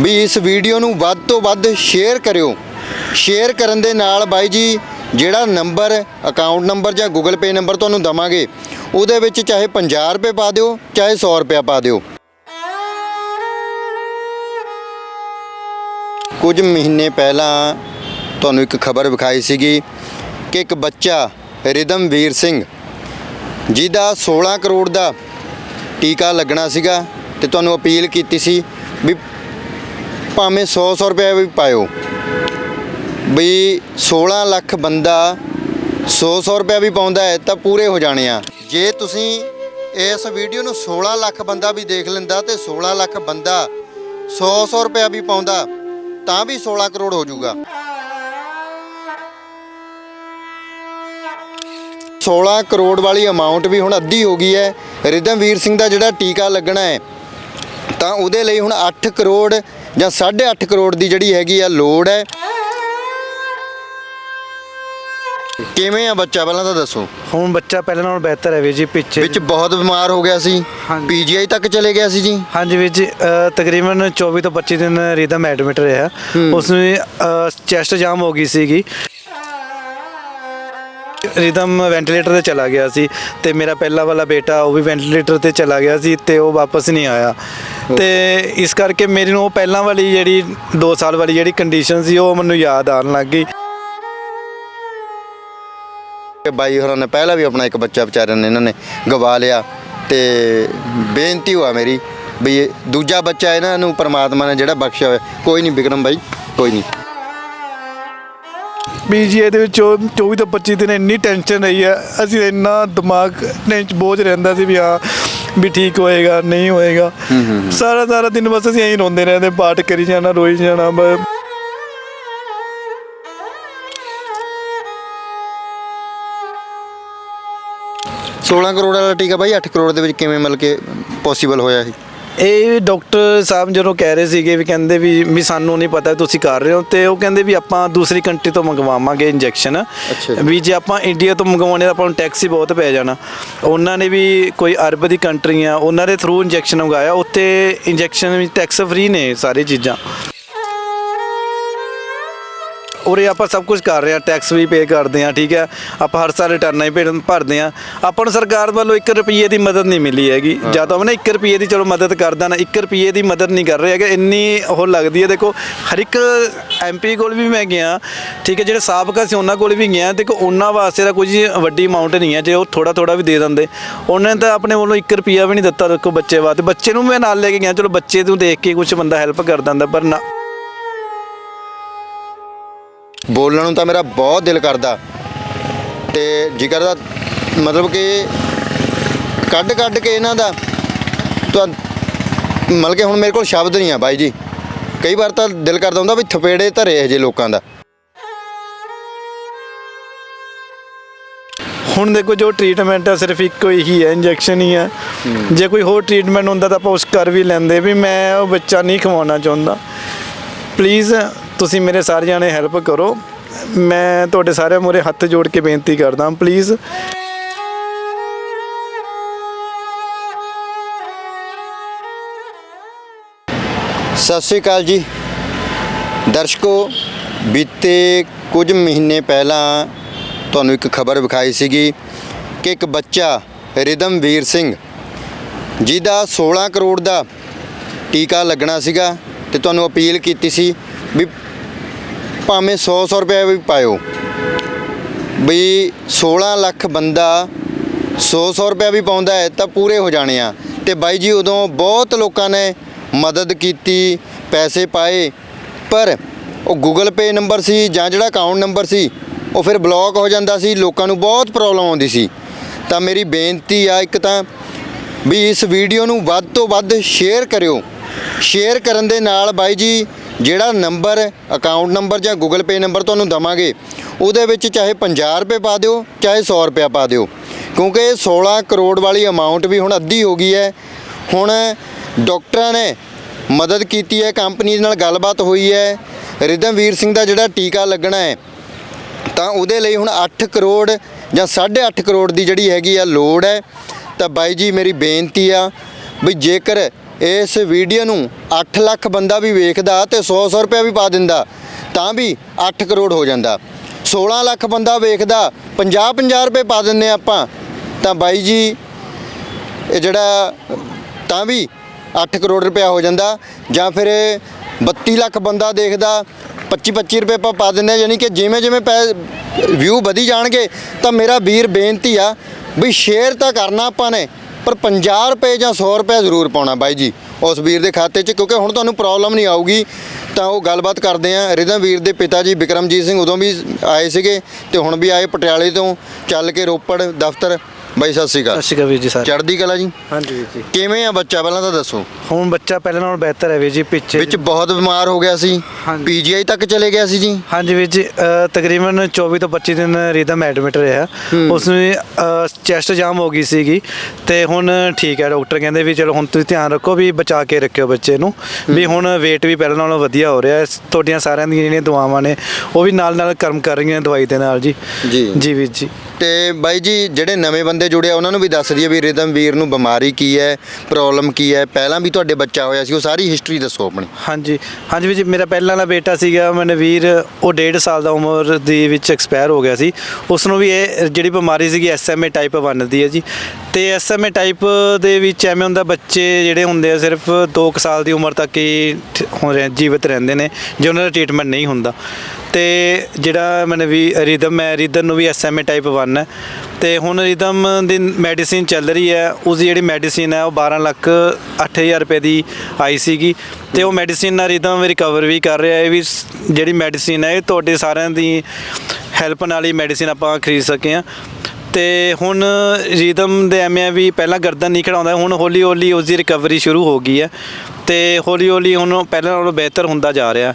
ਵੀ ਇਸ ਵੀਡੀਓ ਨੂੰ ਵੱਧ ਤੋਂ ਵੱਧ ਸ਼ੇਅਰ ਕਰਿਓ। ਸ਼ੇਅਰ ਕਰਨ ਦੇ ਨਾਲ ਬਾਈ ਜੀ, ਜਿਹੜਾ ਨੰਬਰ ਅਕਾਊਂਟ ਨੰਬਰ ਜਾਂ ਗੂਗਲ ਪੇ ਨੰਬਰ ਤੁਹਾਨੂੰ ਦਵਾਂਗੇ, ਉਹਦੇ ਵਿੱਚ ਚਾਹੇ 50 ਰੁਪਏ ਪਾ ਦਿਓ, ਚਾਹੇ 100 ਰੁਪਏ ਪਾ ਦਿਓ। ਕੁਝ ਮਹੀਨੇ ਪਹਿਲਾਂ ਤੁਹਾਨੂੰ ਇੱਕ ਖਬਰ ਵਿਖਾਈ ਸੀਗੀ ਕਿ ਇੱਕ ਬੱਚਾ ਰਿਦਮਵੀਰ ਸਿੰਘ, ਜਿਹਦਾ 16 ਕਰੋੜ ਦਾ ਟੀਕਾ ਲੱਗਣਾ ਸੀਗਾ ਤੇ ਤੁਹਾਨੂੰ ਅਪੀਲ ਕੀਤੀ ਸੀ ਵੀ ਭਾਵੇਂ 100 100 ਰੁਪਏ ਵੀ ਪਾਇਓ। ਵੀ 16 ਲੱਖ ਬੰਦਾ 100 100 ਰੁਪਏ ਵੀ ਪਾਉਂਦਾ ਹੈ ਤਾਂ ਪੂਰੇ ਹੋ ਜਾਣੇ ਆ। ਜੇ ਤੁਸੀਂ ਇਸ ਵੀਡੀਓ ਨੂੰ 16 ਲੱਖ ਬੰਦਾ ਵੀ ਦੇਖ ਲੈਂਦਾ ਤੇ 16 ਲੱਖ ਬੰਦਾ 100 100 ਰੁਪਏ ਵੀ ਪਾਉਂਦਾ, ਤਾਂ ਵੀ 16 ਕਰੋੜ ਹੋ ਜਾਊਗਾ। 16 ਕਰੋੜ ਵਾਲੀ ਅਮਾਉਂਟ ਵੀ ਹੁਣ ਅੱਧੀ ਹੋ ਗਈ ਹੈ। ਰਿਦਮਵੀਰ ਸਿੰਘ ਦਾ ਜਿਹੜਾ ਟੀਕਾ ਲੱਗਣਾ ਹੈ, ਤਾਂ ਉਹਦੇ ਲਈ ਹੁਣ 8 ਕਰੋੜ ਜਾਂ 8.5 ਕਰੋੜ ਦੀ ਜਿਹੜੀ ਹੈਗੀ ਆ ਲੋੜ ਹੈ? ਕਿਵੇਂ ਆ ਬੱਚਾ? ਪਹਿਲਾਂ ਤਾਂ ਦੱਸੋ। ਹੁਣ ਬੱਚਾ ਪਹਿਲਾਂ ਨਾਲੋਂ ਬਿਹਤਰ ਹੈ ਵੀਰ ਜੀ ਪਿੱਛੇ ਵਿੱਚ ਬਹੁਤ ਬਿਮਾਰ ਹੋ ਗਿਆ ਸੀ। ਹਾਂਜੀ। ਪੀਜੀਆਈ ਤੱਕ ਚਲੇ ਗਿਆ ਸੀ ਜੀ? ਹਾਂਜੀ ਵੀਰ ਜੀ ਅ, ਤਕਰੀਬਨ 24 ਤੋਂ 25 ਦਿਨ ਰਿਦਮ ਐਡਮਿਟ ਰਿਹਾ। ਉਸ ਨੂੰ ਚੈਸਟ ਜਾਮ ਹੋ ਗਈ ਸੀਗੀ। ਰਿਦਮ ਵੈਂਟੀਲੇਟਰ ਤੇ ਚਲਾ ਗਿਆ ਸੀ ਤੇ ਮੇਰਾ ਪਹਿਲਾ ਵਾਲਾ ਬੇਟਾ ਉਹ ਵੀ ਵੈਂਟੀਲੇਟਰ ਤੇ ਚਲਾ ਗਿਆ ਸੀ ਤੇ ਉਹ ਵਾਪਸ ਨਹੀਂ ਆਇਆ। ਤੇ ਇਸ ਕਰਕੇ ਮੇਰੀ ਨੂੰ ਉਹ ਪਹਿਲਾਂ ਵਾਲੀ ਜਿਹੜੀ 2 ਸਾਲ ਵਾਲੀ ਜਿਹੜੀ ਕੰਡੀਸ਼ਨ ਸੀ, ਉਹ ਮੈਨੂੰ ਯਾਦ ਆਉਣ ਲੱਗ ਗਈ। ਕਿ ਬਾਈ ਹੋਰਾਂ ਨੇ ਪਹਿਲਾਂ ਵੀ ਆਪਣਾ ਇੱਕ ਬੱਚਾ ਵਿਚਾਰਿਆਂ ਨੇ ਇਹਨਾਂ ਨੇ ਗਵਾ ਲਿਆ ਤੇ ਬੇਨਤੀ ਹੋਆ ਮੇਰੀ ਵੀ ਇਹ ਦੂਜਾ ਬੱਚਾ ਇਹਨਾਂ ਨੂੰ ਪਰਮਾਤਮਾ ਨੇ ਜਿਹੜਾ ਬਖਸ਼ਿਆ ਹੋਇਆ, ਕੋਈ ਨਹੀਂ ਵਿਕਰਮ ਬਾਈ, ਕੋਈ ਨਹੀਂ। ਬੀਜੀਏ ਦੇ ਵਿੱਚ ਉਹ 24 ਤੋਂ 25 ਦਿਨ ਇੰਨੀ ਟੈਨਸ਼ਨ ਰਹੀ ਹੈ। ਅਸੀਂ ਇੰਨਾ ਦਿਮਾਗ ਨੇ ਬੋਝ ਰਹਿੰਦਾ ਸੀ ਵੀ ਹਾਂ ਵੀ ਠੀਕ ਹੋਏਗਾ ਨਹੀਂ ਹੋਏਗਾ। ਸਾਰਾ ਸਾਰਾ ਦਿਨ ਬਸ ਅਸੀਂ ਐਂ ਰੋਂਦੇ ਰਹਿੰਦੇ ਪਾਠ ਕਰੀ ਜਾਣਾ ਰੋਈ ਜਾਣਾ ਬ- 16 ਕਰੋੜ ਵਾਲਾ ਟੀਕਾ ਬਾਈ 8 ਕਰੋੜ ਦੇ ਵਿੱਚ ਕਿਵੇਂ ਮਿਲ ਕੇ ਪੋਸੀਬਲ ਹੋਇਆ ਇਹ ਇਹ ਡਾਕਟਰ ਸਾਹਿਬ ਜਦੋਂ ਕਹਿ ਰਹੇ ਸੀਗੇ ਵੀ ਕਹਿੰਦੇ ਵੀ ਵੀ ਸਾਨੂੰ ਨਹੀਂ ਪਤਾ ਤੁਸੀਂ ਕਰ ਰਹੇ ਹੋ ਤੇ ਉਹ ਕਹਿੰਦੇ ਵੀ ਆਪਾਂ ਦੂਸਰੀ ਕੰਟਰੀ ਤੋਂ ਮੰਗਵਾਵਾਂਗੇ ਇੰਜੈਕਸ਼ਨ। ਵੀ ਜੇ ਆਪਾਂ ਇੰਡੀਆ ਤੋਂ ਮੰਗਵਾਉਣੇ ਤਾਂ ਆਪਾਂ ਨੂੰ ਟੈਕਸ ਹੀ ਬਹੁਤ ਪੈ ਜਾਣਾ। ਉਹਨਾਂ ਨੇ ਵੀ ਕੋਈ ਅਰਬ ਦੀ ਕੰਟਰੀ ਆ ਉਹਨਾਂ ਦੇ ਥਰੂ ਇੰਜੈਕਸ਼ਨ ਮੰਗਾਇਆ ਉੱਥੇ ਇੰਜੈਕਸ਼ਨ ਵਿੱਚ ਟੈਕਸ ਫ੍ਰੀ ਨੇ ਸਾਰੀ ਚੀਜ਼ਾਂ। ਉਰੇ ਆਪਾਂ ਸਭ ਕੁਝ ਕਰ ਰਹੇ ਆ ਟੈਕਸ ਵੀ ਪੇ ਕਰਦੇ ਆ ਠੀਕ ਹੈ? ਆਪਾਂ ਹਰ ਸਾਲ ਰਿਟਰਨਾਂ ਹੀ ਭੇਜ- ਭਰਦੇ ਆ ਆਪਾਂ ਨੂੰ ਸਰਕਾਰ ਵੱਲੋਂ 1 ਰੁਪਏ ਦੀ ਮਦਦ ਨਹੀਂ ਮਿਲੀ ਹੈਗੀ। ਜਾਂ ਤਾਂ ਉਹ ਨਾ 1 ਰੁਪਏ ਦੀ ਚਲੋ ਮਦਦ ਕਰਦਾ ਨਾ 1 ਰੁਪਏ ਦੀ ਮਦਦ ਨਹੀਂ ਕਰ ਰਹੇ ਹੈਗੇ। ਇੰਨੀ ਉਹ ਲੱਗਦੀ ਹੈ ਦੇਖੋ ਹਰ ਇੱਕ ਐਮਪੀ ਕੋਲ ਵੀ ਮੈਂ ਗਿਆ ਠੀਕ ਹੈ? ਜਿਹੜੇ ਸਾਬਕਾ ਸੀ ਉਹਨਾਂ ਕੋਲ ਵੀ ਗਿਆ। ਦੇਖੋ ਉਹਨਾਂ ਵਾਸਤੇ ਤਾਂ ਕੁਝ ਵੱਡੀ ਅਮਾਉਂਟ ਨਹੀਂ ਹੈ ਜੇ ਉਹ ਥੋੜਾ ਥੋੜਾ ਵੀ ਦੇ ਦਿੰਦੇ। ਉਹਨਾਂ ਨੇ ਤਾਂ ਆਪਣੇ ਵੱਲੋਂ 1 ਰੁਪਿਆ ਵੀ ਨਹੀਂ ਦਿੱਤਾ ਦੇਖੋ ਬੱਚੇ ਵਾਸਤੇ। ਬੱਚੇ ਨੂੰ ਮੈਂ ਨਾਲ ਲੈ ਕੇ ਗਿਆ ਚਲੋ ਬੱਚੇ ਨੂੰ ਦੇਖ ਕੇ ਕੁਝ ਬੰਦਾ ਹੈਲਪ ਕਰ ਦਿੰਦਾ ਪਰ ਨਾ ਬੋਲਣ ਨੂੰ ਤਾਂ ਮੇਰਾ ਬਹੁਤ ਦਿਲ ਕਰਦਾ। ਤੇ ਜਿਗਰ ਦਾ ਮਤਲਬ ਕਿ ਕੱਢ ਕੱਢ ਕੇ ਇਹਨਾਂ ਦਾ ਤਾਂ ਮਤਲਬ ਕਿ ਹੁਣ ਮੇਰੇ ਕੋਲ ਸ਼ਬਦ ਨਹੀਂ ਆ ਬਾਈ ਜੀ। ਕਈ ਵਾਰ ਤਾਂ ਦਿਲ ਕਰਦਾ ਹੁੰਦਾ ਵੀ ਥਪੇੜੇ ਧਰੇ ਇਹ ਜੇ ਲੋਕਾਂ ਦਾ। ਹੁਣ ਦੇਖੋ ਜੋ ਟ੍ਰੀਟਮੈਂਟ ਹੈ ਸਿਰਫ ਇੱਕੋ ਹੀ ਹੈ ਇੰਜੈਕਸ਼ਨ ਹੀ ਹੈ। ਜੇ ਕੋਈ ਹੋਰ ਟ੍ਰੀਟਮੈਂਟ ਹੁੰਦਾ ਤਾਂ ਆਪਾਂ ਉਸ ਕਰ ਵੀ ਲੈਂਦੇ ਵੀ ਮੈਂ ਉਹ ਬੱਚਾ ਨਹੀਂ ਖਵਾਉਣਾ ਚਾਹੁੰਦਾ। ਪਲੀਜ਼ ਤੁਸੀਂ ਮੇਰੇ ਸਾਰੇ ਜਾਣੇ ਹੈਲਪ ਕਰੋ। ਮੈਂ ਤੁਹਾਡੇ ਸਾਰਿਆਂ ਮੂਹਰੇ ਹੱਥ ਜੋੜ ਕੇ ਬੇਨਤੀ ਕਰਦਾ ਪਲੀਜ਼ ਸਤਿ ਸ਼੍ਰੀ ਅਕਾਲ ਜੀ। ਦਰਸ਼ਕੋ, ਬੀਤੇ ਕੁਝ ਮਹੀਨੇ ਪਹਿਲਾਂ ਤੁਹਾਨੂੰ ਇੱਕ ਖਬਰ ਵਿਖਾਈ ਸੀਗੀ ਕਿ ਇੱਕ ਬੱਚਾ ਰਿਦਮਵੀਰ ਸਿੰਘ, ਜਿਹਦਾ 16 ਕਰੋੜ ਦਾ ਟੀਕਾ ਲੱਗਣਾ ਸੀਗਾ ਤੇ ਤੁਹਾਨੂੰ ਅਪੀਲ ਕੀਤੀ ਸੀ ਵੀ ਭਾਵੇਂ 100 100 ਰੁਪਏ ਵੀ ਪਾਇਓ। ਵੀ 16 ਲੱਖ ਬੰਦਾ 100 100 ਰੁਪਏ ਵੀ ਪਾਉਂਦਾ ਹੈ ਤਾਂ ਪੂਰੇ ਹੋ ਜਾਣੇ ਆ। ਤੇ ਬਾਈ ਜੀ ਉਦੋਂ ਬਹੁਤ ਲੋਕਾਂ ਨੇ ਮਦਦ ਕੀਤੀ, ਪੈਸੇ ਪਾਏ, ਪਰ ਉਹ ਗੂਗਲ ਪੇ ਨੰਬਰ ਸੀ ਜਾਂ ਜਿਹੜਾ ਅਕਾਊਂਟ ਨੰਬਰ ਸੀ, ਉਹ ਫਿਰ ਬਲੌਕ ਹੋ ਜਾਂਦਾ ਸੀ, ਲੋਕਾਂ ਨੂੰ ਬਹੁਤ ਪ੍ਰੋਬਲਮ ਆਉਂਦੀ ਸੀ। ਤਾਂ ਮੇਰੀ ਬੇਨਤੀ ਆ ਇੱਕ ਤਾਂ ਵੀ ਇਸ ਵੀਡੀਓ ਨੂੰ ਵੱਧ ਤੋਂ ਵੱਧ ਸ਼ੇਅਰ ਕਰਿਓ। ਸ਼ੇਅਰ ਕਰਨ ਦੇ ਨਾਲ ਬਾਈ ਜੀ ਜਿਹੜਾ ਨੰਬਰ ਅਕਾਊਂਟ ਨੰਬਰ ਜਾਂ ਗੂਗਲ ਪੇ ਨੰਬਰ ਤੁਹਾਨੂੰ ਦਵਾਂਗੇ, ਉਹਦੇ ਵਿੱਚ ਚਾਹੇ 50 ਰੁਪਏ ਪਾ ਦਿਓ, ਚਾਹੇ 100 ਰੁਪਏ ਪਾ ਦਿਓ। ਕਿਉਂਕਿ ਇਹ 16 ਕਰੋੜ ਵਾਲੀ ਅਮਾਉਂਟ ਵੀ ਹੁਣ ਅੱਧੀ ਹੋ ਗਈ ਹੈ। ਹੁਣ ਡਾਕਟਰਾਂ ਨੇ ਮਦਦ ਕੀਤੀ ਹੈ ਕੰਪਨੀ ਨਾਲ ਗੱਲਬਾਤ ਹੋਈ ਹੈ। ਰਿਦਮਵੀਰ ਸਿੰਘ ਦਾ ਜਿਹੜਾ ਟੀਕਾ ਲੱਗਣਾ ਹੈ, ਤਾਂ ਉਹਦੇ ਲਈ ਹੁਣ 8 ਕਰੋੜ ਜਾਂ 8.5 ਕਰੋੜ ਦੀ ਜਿਹੜੀ ਹੈਗੀ ਆ ਲੋੜ ਹੈ। ਤਾਂ ਬਾਈ ਜੀ, ਮੇਰੀ ਬੇਨਤੀ ਆ ਵੀ ਜੇਕਰ ਇਸ ਵੀਡੀਓ ਨੂੰ 8 ਲੱਖ ਬੰਦਾ ਵੀ ਵੇਖਦਾ ਤੇ 100 100 ਰੁਪਏ ਵੀ ਪਾ ਦਿੰਦਾ, ਤਾਂ ਵੀ 8 ਕਰੋੜ ਹੋ ਜਾਂਦਾ। 16 ਲੱਖ ਬੰਦਾ ਵੇਖਦਾ 50 50 ਰੁਪਏ ਪਾ ਦਿੰਨੇ ਆਪਾਂ। ਤਾਂ ਬਾਈ ਜੀ, ਇਹ ਜਿਹੜਾ, ਤਾਂ ਵੀ 8 ਕਰੋੜ ਰੁਪਇਆ ਹੋ ਜਾਂਦਾ। ਜਾਂ ਫਿਰ 32 ਲੱਖ ਬੰਦਾ ਦੇਖਦਾ 25 25 ਰੁਪਏ ਆਪਾਂ ਪਾ ਦਿੰਦੇ ਹਾਂ, ਯਾਨੀ ਕਿ ਜਿਵੇਂ ਜਿਵੇਂ ਵਿਊ ਵਧੀ ਜਾਣਗੇ, ਤਾਂ ਮੇਰਾ ਵੀਰ ਬੇਨਤੀ ਆ ਵੀ ਸ਼ੇਅਰ ਤਾਂ ਕਰਨਾ ਆਪਾਂ ਨੇ। ਪਰ 50 ਰੁਪਏ ਜਾਂ 100 ਰੁਪਏ ਜ਼ਰੂਰ ਪਾਉਣਾ ਬਾਈ ਜੀ, ਉਸ ਵੀਰ ਦੇ ਖਾਤੇ 'ਚ, ਕਿਉਂਕਿ ਹੁਣ ਤੁਹਾਨੂੰ ਪ੍ਰੋਬਲਮ ਨਹੀਂ ਆਊਗੀ। ਤਾਂ ਉਹ ਗੱਲਬਾਤ ਕਰਦੇ ਆ। ਰਿਦਮ ਵੀਰ ਦੇ ਪਿਤਾ ਜੀ ਵਿਕਰਮਜੀਤ ਸਿੰਘ ਉਦੋਂ ਵੀ ਆਏ ਸੀਗੇ ਤੇ ਹੁਣ ਵੀ ਆਏ ਪਟਿਆਲੇ ਤੋਂ। ਚੱਲ ਕੇ ਰੋਪੜ ਦਫ਼ਤਰ ਬਾਈ ਸਤਿ ਸ਼੍ਰੀ ਸਤਿ ਅਕਾਲ ਸ਼੍ਰੀ ਅਕਾਲ ਵੀਰ ਜੀ ਸਰ ਚੜ੍ਹਦੀ ਕਲਾ ਜੀ? ਹਾਂਜੀ ਵੀਰ ਜੀ। ਕਿਵੇਂ ਆ ਬੱਚਾ? ਪਹਿਲਾਂ ਤਾਂ ਦੱਸੋ। ਹੁਣ ਬੱਚਾ ਪਹਿਲਾਂ ਨਾਲੋਂ ਬਿਹਤਰ ਹੈ ਵੀਰ ਜੀ ਪਿੱਛੇ ਵਿੱਚ ਬਹੁਤ ਬਿਮਾਰ ਹੋ ਗਿਆ ਸੀ। ਹਾਂਜੀ। ਪੀਜੀਆਈ ਤੱਕ ਚਲੇ ਗਿਆ ਸੀ ਜੀ? ਹਾਂਜੀ ਵੀਰ ਜੀ ਅ, ਤਕਰੀਬਨ 24 ਤੋਂ 25 ਦਿਨ ਰਿਦਮ ਐਡਮਿਟ ਰਿਹਾ। ਉਸ ਨੂੰ ਚੈਸਟ ਜਾਮ ਹੋ ਗਈ ਸੀਗੀ। ਤੇ ਹੁਣ ਠੀਕ ਹੈ ਡਾਕਟਰ ਕਹਿੰਦੇ ਵੀ ਚਲੋ ਹੁਣ ਤੁਸੀਂ ਧਿਆਨ ਰੱਖੋ ਵੀ ਬਚਾ ਕੇ ਰੱਖਿਓ ਬੱਚੇ ਨੂੰ। ਵੀ ਹੁਣ weight ਵੀ ਪਹਿਲਾਂ ਨਾਲੋਂ ਵਧੀਆ ਹੋ ਰਿਹਾ ਹੈ। ਤੁਹਾਡੀਆਂ ਸਾਰਿਆਂ ਦੀਆਂ ਜਿਹੜੀਆਂ ਦੁਆਵਾਂ ਨੇ ਉਹ ਵੀ ਨਾਲ ਨਾਲ ਕਰਮ ਕਰ ਰਹੀਆਂ ਦਵਾਈ ਦੇ ਨਾਲ ਜੀ। ਜੀ। ਜੀ ਵੀਰ ਜੀ। ਤੇ ਬਾਈ ਜੀ ਜਿਹੜੇ ਨਵੇਂ ਬੰਦੇ ਜੁੜੇ ਆ ਉਹਨਾਂ ਨੂੰ ਵੀ ਦੱਸ ਦਈਏ ਵੀ ਰਿਦਮ ਵੀਰ ਨੂੰ ਬਿਮਾਰੀ ਕੀ ਹੈ ਪ੍ਰੋਬਲਮ ਕੀ ਹੈ। ਪਹਿਲਾਂ ਵੀ ਤੁਹਾਡੇ ਬੱਚਾ ਹੋਇਆ ਸੀ, ਉਹ ਸਾਰੀ ਹਿਸਟਰੀ ਦੱਸੋ ਆਪਣੀ। ਹਾਂਜੀ ਹਾਂਜੀ ਵੀਰ ਮੇਰਾ ਪਹਿਲਾਂ ਵਾਲਾ ਬੇਟਾ ਸੀਗਾ ਮਨਵੀਰ ਉਹ 1.5 ਸਾਲ ਦਾ ਉਮਰ ਦੇ ਵਿੱਚ ਐਕਸਪਾਇਰ ਹੋ ਗਿਆ ਸੀ। ਉਸ ਨੂੰ ਵੀ ਇਹ ਜਿਹੜੀ ਬਿਮਾਰੀ ਸੀਗੀ ਐਸਐਮਏ ਟਾਈਪ 1 ਦੀ ਹੈ ਜੀ। ਤੇ ਐਸਐਮਏ ਟਾਈਪ ਦੇ ਵਿੱਚ ਐਵੇਂ ਹੁੰਦਾ, ਬੱਚੇ ਜਿਹੜੇ ਹੁੰਦੇ ਆ, ਸਿਰਫ 2 ਸਾਲ ਦੀ ਉਮਰ ਤੱਕ ਹੀ ਠ- ਜੀਵਤ ਰਹਿੰਦੇ ਨੇ, ਜੇ ਉਹਨਾਂ ਦਾ ਟ੍ਰੀਟਮੈਂਟ ਨਹੀਂ ਹੁੰਦਾ। ਤੇ ਜਿਹੜਾ ਮਨਵੀ ਰਿਦਮ ਹੈ ਰਿਦਮ ਨੂੰ ਵੀ ਐਸਐਮਏ ਟਾਈਪ 1 ਹੈ। ਤੇ ਹੁਣ ਰਿਦਮ ਦੀ ਮੈਡੀਸਿਨ ਚੱਲ ਰਹੀ ਹੈ, ਉਸ ਦੀ ਜਿਹੜੀ ਮੈਡੀਸਿਨ ਹੈ, ਉਹ 12 ਲੱਖ 8000 ਰੁਪਏ ਦੀ ਆਈ ਸੀਗੀ। ਤੇ ਉਹ ਮੈਡੀਸਿਨ ਨਾਲ ਰਿਦਮ ਰਿਕਵਰ ਵੀ ਕਰ ਰਿਹਾ ਹੈ ਇਹ ਵੀ ਜਿਹੜੀ ਮੈਡੀਸਿਨ ਹੈ, ਇਹ ਤੁਹਾਡੇ ਸਾਰਿਆਂ ਦੀ ਹੈਲਪ ਨਾਲ ਹੀ ਮੈਡੀਸਿਨ ਆਪਾਂ ਖਰੀਦ ਸਕੇ ਆ ਤੇ ਹੁਣ ਰੀਦਮ ਦੇ ਐਵੇਂ ਵੀ ਪਹਿਲਾਂ ਗਰਦਨ ਨਹੀਂ ਖੜਾਉਂਦਾ, ਹੁਣ ਹੌਲੀ ਹੌਲੀ ਉਸ ਦੀ ਰਿਕਵਰੀ ਸ਼ੁਰੂ ਹੋ ਗਈ ਹੈ। ਤੇ ਹੌਲੀ ਹੌਲੀ ਹੁਣ ਪਹਿਲਾਂ ਨਾਲੋਂ ਬਿਹਤਰ ਹੁੰਦਾ ਜਾ ਰਿਹਾ।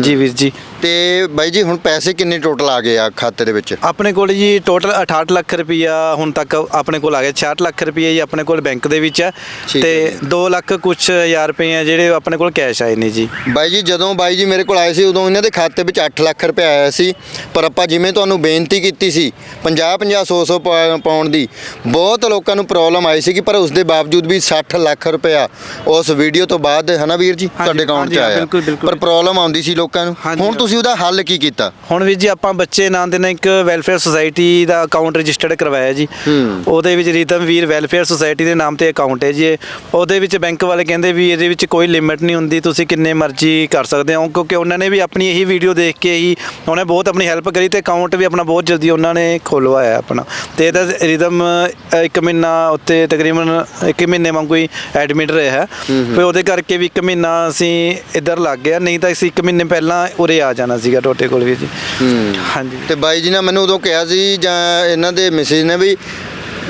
ਜੀ ਵੀਰ ਜੀ। ਤੇ ਬਾਈ ਜੀ ਹੁਣ ਪੈਸੇ ਕਿੰਨੇ ਟੋਟਲ ਆ ਗਏ ਆ ਖਾਤੇ ਦੇ ਵਿੱਚ? ਆਪਣੇ ਕੋਲ ਜੀ ਟੋਟਲ 68 ਲੱਖ ਰੁਪਈਆ ਹੁਣ ਤੱਕ ਆਪਣੇ ਕੋਲ ਆ ਗਿਆ 66 ਲੱਖ ਰੁਪਈਆ ਜੀ ਆਪਣੇ ਕੋਲ ਬੈਂਕ ਦੇ ਵਿੱਚ ਹੈ ਠੀਕ ਤੇ ਹੈ 2 ਲੱਖ ਕੁਝ ਹਜ਼ਾਰ ਰੁਪਏ ਆ ਜਿਹੜੇ ਆਪਣੇ ਕੋਲ ਕੈਸ਼ ਆਏ ਨੇ ਜੀ। ਬਾਈ ਜੀ ਜਦੋਂ ਬਾਈ ਜੀ ਮੇਰੇ ਕੋਲ ਆਏ ਸੀ ਉਦੋਂ ਇਹਨਾਂ ਦੇ ਖਾਤੇ ਵਿੱਚ 8 ਲੱਖ ਰੁਪਏ ਆਇਆ ਸੀ। ਪਰ ਆਪਾਂ ਜਿਵੇਂ ਤੁਹਾਨੂੰ ਬੇਨਤੀ ਕੀਤੀ ਸੀ 50 50 100 100 ਪਾ- ਪਾਉਣ ਦੀ ਬਹੁਤ ਲੋਕਾਂ ਨੂੰ ਪ੍ਰੋਬਲਮ ਆਈ ਸੀ ਪਰ ਉਸ ਦੇ ਬਾਵਜੂਦ ਵੀ 60 ਲੱਖ ਰੁਪਇਆ ਉਸ ਵੀਡੀਓ ਤੋਂ ਬਾਅਦ ਹਨਾ ਵੀਰ ਜੀ ਤੁਹਾਡੇ ਅਕਾਊਂਟ 'ਚ ਹਾਂਜੀ, ਹਾਂ, ਆਇਆ। ਬਿਲਕੁਲ, ਬਿਲਕੁਲ। ਪਰ ਪ੍ਰੋਬਲਮ ਆਉਂਦੀ ਸੀ ਲੋਕਾਂ ਨੂੰ। ਹਾਂਜੀ, ਹੁਣ ਹਾਂ। ਤੁਸੀਂ ਉਹਦਾ ਹੱਲ ਕੀ ਕੀਤਾ? ਹੁਣ ਵੀ ਜੀ ਆਪਾਂ ਬੱਚੇ ਨਾਂ ਦੇ ਨਾਲ ਇੱਕ ਵੈਲਫੇਅਰ ਸੁਸਾਇਟੀ ਦਾ ਅਕਾਊਂਟ ਰਜਿਸਟਰਡ ਕਰਵਾਇਆ ਜੀ। ਹੂੰ। ਉਹਦੇ ਵਿੱਚ ਰੀਤਮ ਵੀਰ ਵੈਲਫੇਅਰ ਸੁਸਾਇਟੀ ਦੇ ਨਾਮ ਤੇ ਅਕਾਊਂਟ ਹੈ ਜੀ ਇਹ। ਉਹਦੇ ਵਿੱਚ ਬੈਂਕ ਵਾਲੇ ਕਹਿੰਦੇ ਵੀ ਇਹਦੇ ਵਿੱਚ ਕੋਈ ਲਿਮਿਟ ਨਹੀਂ ਹੁੰਦੀ ਤੁਸੀਂ ਕਿੰਨੇ ਮਰਜ਼ੀ ਕਰ ਸਕਦੇ ਹੋ ਕਿਉਂਕਿ ਉਹਨਾਂ ਨੇ ਵੀ ਆਪਣੀ ਇਹੀ ਵੀਡੀਓ ਦੇਖ ਕੇ ਹੀ ਉਹਨੇ ਬਹੁਤ ਆਪਣੀ ਹੈਲਪ ਕਰੀ ਤੇ ਅਕਾਊਂਟ ਵੀ ਆਪਣਾ ਬਹੁਤ ਜਲਦੀ ਉਹਨਾਂ ਨੇ ਖੋਲਵਾਇਆ ਆਪਣਾ। ਤੇ ਇਹਦਾ ਰਿਦਮ ਇੱਕ ਮਹੀਨਾ ਉੱਤੇ ਤਕਰੀਬਨ ਇੱਕ ਮਹੀਨੇ ਵਾਂਗੂ ਹੀ ਐਡਮਿਟ ਰਿਹਾ। ਫਿਰ ਉਹਦੇ ਕਰਕੇ ਵੀ ਇੱਕ ਮਹੀਨਾ ਅਸੀਂ ਇੱਧਰ ਲੱਗ ਗਿਆ ਨਹੀਂ ਤਾਂ ਅਸੀਂ ਇੱਕ ਮਹੀਨੇ ਪਹਿਲਾਂ ਉਰੇ ਆ ਜਾਣਾ ਸੀਗਾ ਟੋਟੇ ਕੋਲ ਵੀ ਜੀ। ਹਾਂਜੀ ਤੇ ਬਾਈ ਜੀ ਨੇ ਮੈਨੂੰ ਉਦੋਂ ਕਿਹਾ ਸੀ ਜਾਂ ਇਹਨਾਂ ਦੇ ਮੈਸੇਜ ਨੇ ਵੀ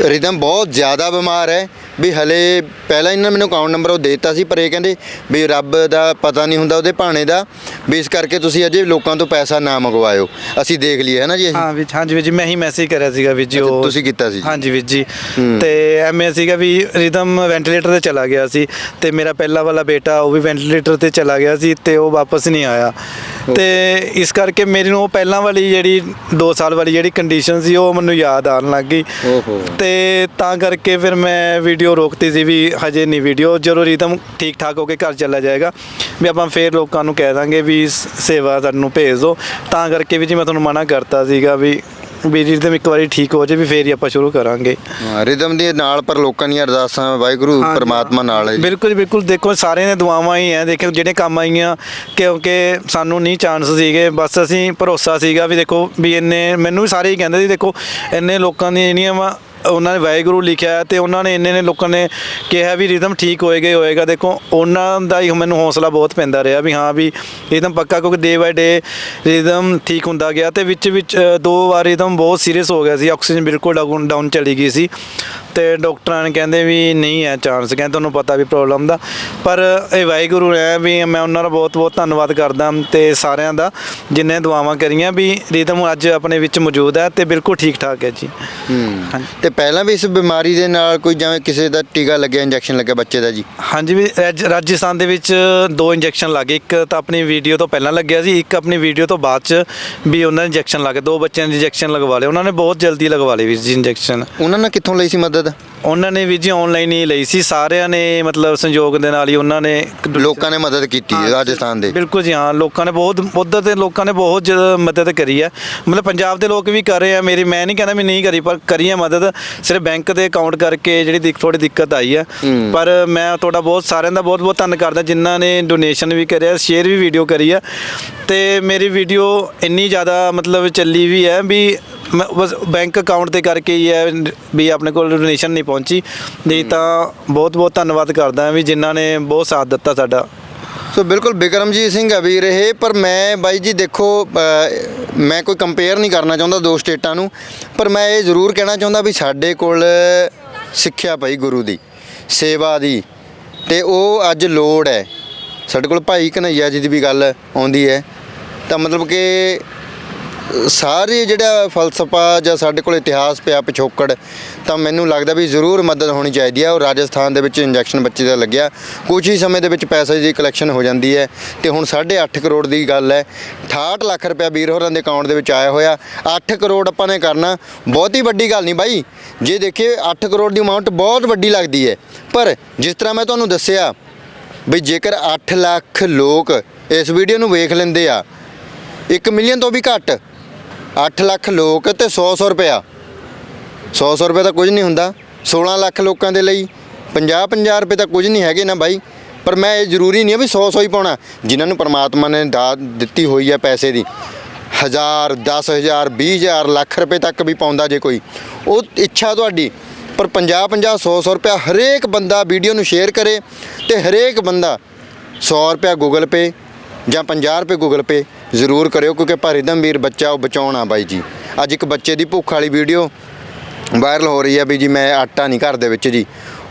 ਰਿਦਮ ਬਹੁਤ ਜ਼ਿਆਦਾ ਬਿਮਾਰ ਹੈ ਵੀ ਹਲੇ ਪਹਿਲਾਂ ਇਹਨਾਂ ਨੇ ਮੈਨੂੰ ਅਕਾਊਂਟ ਨੰਬਰ ਉਹ ਦੇਤਾ ਸੀ ਪਰ ਇਹ ਕਹਿੰਦੇ ਵੀ ਰੱਬ ਦਾ ਪਤਾ ਨਹੀਂ ਹੁੰਦਾ ਉਹਦੇ ਭਾਣੇ ਦਾ ਵੀ ਇਸ ਕਰਕੇ ਤੁਸੀਂ ਅਜੇ ਲੋਕਾਂ ਤੋਂ ਪੈਸਾ ਨਾ ਮੰਗਵਾਇਓ ਅਸੀਂ ਦੇਖ ਲਈਏ ਹੈ ਨਾ ਜੀ ਅਸੀਂ ਹਾਂ ਵਿੱਚ ਹਾਂਜੀ ਵੀਰ ਜੀ ਮੈਂ ਹੀ ਮੈਸੇਜ ਕਰਿਆ ਸੀਗਾ ਵੀਰ ਜੀ ਅੱਛਾ, ਉਹ ਤੁਸੀਂ ਕੀਤਾ ਸੀ। ਹਾਂਜੀ ਵੀਰ ਜੀ। ਤੇ ਐਵੇਂ ਸੀਗਾ ਵੀ ਰਿਦਮ ਵੈਂਟੀਲੇਟਰ ਤੇ ਚਲਾ ਗਿਆ ਸੀ ਤੇ ਮੇਰਾ ਪਹਿਲਾ ਵਾਲਾ ਬੇਟਾ ਉਹ ਵੀ ਵੈਂਟੀਲੇਟਰ ਤੇ ਚਲਾ ਗਿਆ ਸੀ ਤੇ ਉਹ ਵਾਪਸ ਨਹੀਂ ਆਇਆ ਤੇ ਇਸ ਕਰਕੇ ਮੇਰੀ ਨੂੰ ਉਹ ਪਹਿਲਾਂ ਵਾਲੀ ਜਿਹੜੀ 2 ਸਾਲ ਵਾਲੀ ਜਿਹੜੀ ਕੰਡੀਸ਼ਨ ਸੀ ਉਹ ਮੈਨੂੰ ਯਾਦ ਆਉਣ ਲੱਗ ਗਈ। ਓਹੋ। ਤੇ ਤਾਂ ਕਰਕੇ ਫਿਰ ਮੈਂ ਵੀਡੀਓ ਰੋਕਤੀ ਸੀ ਵੀ ਹਜੇ ਨਹੀਂ ਵੀਡੀਓ ਜਦੋਂ ਰਿਦਮ ਠੀਕ ਠਾਕ ਹੋ ਕੇ ਘਰ ਚਲਾ ਜਾਏਗਾ ਵੀ ਆਪਾਂ ਫੇਰ ਲੋਕਾਂ ਨੂੰ ਕਹਿ ਦਾਂਗੇ ਵੀ ਸ- ਸੇਵਾ ਤੁਹਾਨੂੰ ਭੇਜ ਦਿਓ ਤਾਂ ਕਰਕੇ ਵੀ ਜੀ ਮੈਂ ਤੁਹਾਨੂੰ ਮਨਾ ਕਰਤਾ ਸੀਗਾ ਵੀ ਵੀ ਰਿਦਮ ਇੱਕ ਵਾਰੀ ਠੀਕ ਹੋ ਜੇ ਵੀ ਫੇਰ ਹੀ ਆਪਾਂ ਸ਼ੁਰੂ ਕਰਾਂਗੇ। ਰਿਦਮ ਦੇ ਨਾਲ ਪਰ ਲੋਕਾਂ ਦੀਆਂ ਅਰਦਾਸਾਂ ਵਾਹਿਗੁਰੂ ਪਰਮਾਤਮਾ ਨਾਲ ਹੈ ਜੀ। ਬਿਲਕੁਲ ਜੀ, ਬਿਲਕੁਲ। ਦੇਖੋ ਸਾਰਿਆਂ ਦੀਆਂ ਦੁਆਵਾਂ ਹੀ ਹੈ ਦੇਖੋ ਜਿਹੜੇ ਕੰਮ ਆਈਆਂ ਕਿਉਂਕਿ ਸਾਨੂੰ ਨਹੀਂ ਚਾਂਸ ਸੀਗੇ ਬਸ ਅਸੀਂ ਭਰੋਸਾ ਸੀਗਾ ਵੀ ਦੇਖੋ ਵੀ ਇੰਨੇ ਮੈਨੂੰ ਵੀ ਸਾਰੇ ਹੀ ਕਹਿੰਦੇ ਸੀ ਦੇਖੋ ਇੰਨੇ ਲੋਕਾਂ ਦੀਆਂ ਜਿਹੜੀਆਂ ਵਾ ਉਹਨਾਂ ਨੇ ਵਾਹਿਗੁਰੂ ਲਿਖਿਆ ਹੈ ਤੇ ਉਹਨਾਂ ਨੇ ਇੰਨੇ ਨੇ ਲੋਕਾਂ ਨੇ ਕਿਹਾ ਵੀ ਰਿਦਮ ਠੀਕ ਹੋਏਗਾ ਹੀ ਹੋਏਗਾ ਦੇਖੋ ਉਹਨਾਂ ਦਾ ਹੀ ਮੈਨੂੰ ਹੌਸਲਾ ਬਹੁਤ ਪੈਂਦਾ ਰਿਹਾ ਵੀ ਹਾਂ ਵੀ ਰਿਦਮ ਪੱਕਾ ਕਿਉਂਕਿ ਡੇ ਬਾਏ ਡੇ ਰਿਦਮ ਠੀਕ ਹੁੰਦਾ ਗਿਆ ਤੇ ਵਿੱਚ ਵਿੱਚ ਅ, ਦੋ ਵਾਰ ਰਿਦਮ ਬਹੁਤ ਸੀਰੀਅਸ ਹੋ ਗਿਆ ਸੀ। ਆਕਸੀਜਨ ਬਿਲਕੁਲ ਡਾਊਨ ਡਾਊਨ ਚਲੀ ਗਈ ਸੀ ਤੇ ਡਾਕਟਰਾਂ ਨੇ ਕਹਿੰਦੇ ਵੀ ਨਹੀਂ ਹੈ ਚਾਂਸ ਕਹਿੰਦੇ ਤੁਹਾਨੂੰ ਪਤਾ ਵੀ ਪ੍ਰੋਬਲਮ ਦਾ। ਪਰ ਇਹ ਵਾਹਿਗੁਰੂ ਹੈ ਵੀ ਮੈਂ ਉਹਨਾਂ ਦਾ ਬਹੁਤ ਬਹੁਤ ਧੰਨਵਾਦ ਕਰਦਾ ਤੇ ਸਾਰਿਆਂ ਦਾ ਜਿਨ੍ਹਾਂ ਨੇ ਦੁਆਵਾਂ ਕਰੀਆਂ ਵੀ ਰਿਦਮ ਅੱਜ ਆਪਣੇ ਵਿੱਚ ਮੌਜੂਦ ਹੈ ਤੇ ਬਿਲਕੁਲ ਠੀਕ ਠਾਕ ਹੈ ਜੀ। ਹੂੰ ਤੇ ਪਹਿਲਾਂ ਵੀ ਇਸ ਬਿਮਾਰੀ ਦੇ ਨਾਲ ਕੋਈ ਜਿਵੇਂ ਕਿਸੇ ਦਾ ਟੀਕਾ ਲੱਗਿਆ ਇੰਜੈਕਸ਼ਨ ਲੱਗਿਆ ਬੱਚੇ ਦਾ ਜੀ? ਹਾਂਜੀ ਵੀ ਰਾਜ- ਰਾਜਸਥਾਨ ਦੇ ਵਿੱਚ ਦੋ ਇੰਜੈਕਸ਼ਨ ਲੱਗੇ ਇੱਕ ਤਾਂ ਆਪਣੀ ਵੀਡੀਓ ਤੋਂ ਪਹਿਲਾਂ ਲੱਗਿਆ ਸੀ ਇੱਕ ਆਪਣੀ ਵੀਡੀਓ ਤੋਂ ਬਾਅਦ ਚ ਵੀ ਉਹਨਾਂ ਨੇ ਇੰਜੈਕਸ਼ਨ ਲੱਗੇ ਦੋ ਬੱਚਿਆਂ ਦੇ ਇੰਜੈਕਸ਼ਨ ਲਗਵਾ ਲਏ। ਉਹਨਾਂ ਨੇ ਬਹੁਤ ਜਲਦੀ ਲਗਵਾ ਲਏ ਵੀਰ ਜੀ ਇੰਜੈਕਸ਼ਨ। ਉਹਨਾਂ ਨੇ ਕਿੱਥੋਂ ਲਈ ਸੀ ਮਦਦ? ਉਹਨਾਂ ਨੇ ਵੀ ਜੀ ਆਨਲਾਈਨ ਹੀ ਲਈ ਸੀ। ਸਾਰਿਆਂ ਨੇ ਮਤਲਬ ਸੰਯੋਗ ਦੇ ਨਾਲ ਹੀ ਉਹਨਾਂ ਨੇ ਲੋਕਾਂ ਨੇ ਮਦਦ ਕੀਤੀ ਹੈ ਰਾਜਸਥਾਨ ਦੇ। ਬਿਲਕੁਲ ਜੀ ਹਾਂ ਲੋਕਾਂ ਨੇ ਬਹੁਤ ਉਧਰ ਦੇ ਲੋਕਾਂ ਨੇ ਬਹੁਤ ਜ਼ਿਆਦਾ ਮਦਦ ਕਰੀ ਹੈ। ਮਤਲਬ ਪੰਜਾਬ ਦੇ ਲੋਕ ਵੀ ਕਰ ਰਹੇ ਆ ਮੇਰੀ ਮੈਂ ਨਹੀਂ ਕਹਿੰਦਾ ਵੀ ਨਹੀਂ ਕਰੀ ਪਰ ਕਰੀ ਹੈ ਮਦਦ। ਸਿਰਫ ਬੈਂਕ ਦੇ ਅਕਾਊਂਟ ਕਰਕੇ ਜਿਹੜੀ ਦਿੱਕ ਥੋੜੀ ਦਿੱਕਤ ਆਈ ਹੈ। ਹੂੰ। ਪਰ ਮੈਂ ਤੁਹਾਡਾ ਬਹੁਤ ਸਾਰਿਆਂ ਦਾ ਬਹੁਤ ਬਹੁਤ ਧੰਨ ਕਰਦਾ ਜਿਨ੍ਹਾਂ ਨੇ ਡੋਨੇਸ਼ਨ ਵੀ ਕਰਿਆ ਸ਼ੇਅਰ ਵੀ ਵੀਡੀਓ ਕਰੀ ਹੈ। ਤੇ ਮੇਰੀ ਵੀਡੀਓ ਇੰਨੀ ਜ਼ਿਆਦਾ ਮਤਲਬ ਚੱਲੀ ਵੀ ਹੈ ਵੀ ਮੈਂ ਬਸ ਬੈਂਕ ਅਕਾਊਂਟ ਤੇ ਕਰਕੇ ਹੀ ਹੈ ਵੀ ਆਪਣੇ ਕੋਲ ਡੋਨੇਸ਼ਨ ਨਹੀਂ ਪਹੁੰਚੀ। ਨਹੀਂ ਤਾਂ ਬਹੁਤ ਬਹੁਤ ਧੰਨਵਾਦ ਕਰਦਾ ਵੀ ਜਿਨ੍ਹਾਂ ਨੇ ਬਹੁਤ ਸਾਥ ਦਿੱਤਾ ਸਾਡਾ। ਸੋ ਬਿਲਕੁਲ ਬਿਕਰਮਜੀਤ ਸਿੰਘ ਆ ਵੀਰ ਇਹ, ਪਰ ਮੈਂ ਬਾਈ ਜੀ ਦੇਖੋ ਮੈਂ ਕੋਈ ਕੰਪੇਅਰ ਨਹੀਂ ਕਰਨਾ ਚਾਹੁੰਦਾ ਦੋ ਸਟੇਟਾਂ ਨੂੰ, ਪਰ ਮੈਂ ਇਹ ਜ਼ਰੂਰ ਕਹਿਣਾ ਚਾਹੁੰਦਾ ਵੀ ਸਾਡੇ ਕੋਲ ਸਿੱਖਿਆ ਪਈ ਗੁਰੂ ਦੀ, ਸੇਵਾ ਦੀ, ਤੇ ਉਹ ਅੱਜ ਲੋੜ ਹੈ। ਸਾਡੇ ਕੋਲ ਭਾਈ ਕਨਈਆ ਜੀ ਦੀ ਵੀ ਗੱਲ ਆਉਂਦੀ ਹੈ। ਤਾਂ ਮਤਲਬ ਕਿ ਸਾਰੇ ਜਿਹੜਾ ਫਲਸਫਾ ਜਾਂ ਸਾਡੇ ਕੋਲ ਇਤਿਹਾਸ ਪਿਆ ਪਿਛੋਕੜ, ਤਾਂ ਮੈਨੂੰ ਲੱਗਦਾ ਵੀ ਜ਼ਰੂਰ ਮਦਦ ਹੋਣੀ ਚਾਹੀਦੀ ਆ ਉਹ ਰਾਜਸਥਾਨ ਦੇ ਵਿੱਚ ਇੰਜੈਕਸ਼ਨ ਬੱਚੇ ਦਾ ਲੱਗਿਆ। ਕੁਝ ਹੀ ਸਮੇਂ ਦੇ ਵਿੱਚ ਪੈਸੇ ਦੀ ਕਲੈਕਸ਼ਨ ਹੋ ਜਾਂਦੀ ਹੈ ਤੇ ਹੁਣ 8.5 ਕਰੋੜ ਦੀ ਗੱਲ ਹੈ। 68 ਲੱਖ ਰੁਪਇਆ ਵੀਰ ਹੋਰਾਂ ਦੇ ਅਕਾਊਂਟ ਦੇ ਵਿੱਚ ਆਇਆ ਹੋਇਆ। 8 ਕਰੋੜ ਆਪਾਂ ਨੇ ਕਰਨਾ। ਬਹੁਤੀ ਵੱਡੀ ਗੱਲ ਨਹੀਂ ਬਾਈ। ਜੇ ਦੇਖੀਏ 8 ਕਰੋੜ ਦੀ ਅਮਾਉਂਟ ਬਹੁਤ ਵੱਡੀ ਲੱਗਦੀ ਹੈ। ਪਰ ਜਿਸ ਤਰ੍ਹਾਂ ਮੈਂ ਤੁਹਾਨੂੰ ਦੱਸਿਆ ਵੀ ਜੇਕਰ 8 ਲੱਖ ਲੋਕ ਇਸ ਵੀਡੀਓ ਨੂੰ ਵੇਖ ਲੈਂਦੇ ਆ 1 ਮਿਲੀਅਨ ਤੋਂ ਵੀ ਘੱਟ 8 ਲੱਖ ਲੋਕ ਤੇ 100 100 ਰੁਪਇਆ। 100 100 ਰੁਪਏ ਤਾਂ ਕੁਝ ਨਹੀਂ ਹੁੰਦਾ। 16 ਲੱਖ ਲੋਕਾਂ ਦੇ ਲਈ 50 50 ਰੁਪਏ ਤਾਂ ਕੁਝ ਨਹੀਂ ਹੈਗੇ ਨਾ ਬਾਈ। ਪਰ ਮੈਂ ਇਹ ਜ਼ਰੂਰੀ ਨਹੀਂ ਹੈ ਵੀ 100 100 ਹੀ ਪਾਉਣਾ। ਜਿਨ੍ਹਾਂ ਨੂੰ ਪਰਮਾਤਮਾ ਨੇ ਦਾਤ ਦਿੱਤੀ ਹੋਈ ਹੈ ਪੈਸੇ ਦੀ। ਹਜ਼ਾਰ 10000 20000 ਲੱਖ ਰੁਪਏ ਤੱਕ ਵੀ ਪਾਉਂਦਾ ਜੇ ਕੋਈ। ਉਹ ਇੱਛਾ ਤੁਹਾਡੀ। ਪਰ 50 50 100 100 ਰੁਪਇਆ ਹਰੇਕ ਬੰਦਾ ਵੀਡੀਓ ਨੂੰ ਸ਼ੇਅਰ ਕਰੇ ਤੇ ਹਰੇਕ ਬੰਦਾ 100 ਰੁਪਇਆ ਗੂਗਲ ਪੇ ਜਾਂ 50 ਰੁਪਏ ਗੂਗਲ ਪੇ ਜ਼ਰੂਰ ਕਰਿਓ, ਕਿਉਂਕਿ ਭਾਰੀਦਮ ਵੀਰ ਬੱਚਾ, ਉਹ ਬਚਾਉਣਾ ਬਾਈ ਜੀ। ਅੱਜ ਇੱਕ ਬੱਚੇ ਦੀ ਭੁੱਖ ਵਾਲੀ ਵੀਡੀਓ ਵਾਇਰਲ ਹੋ ਰਹੀ ਹੈ ਵੀ ਜੀ, ਮੈਂ ਆਟਾ ਨਹੀਂ ਘਰ ਦੇ ਵਿੱਚ ਜੀ।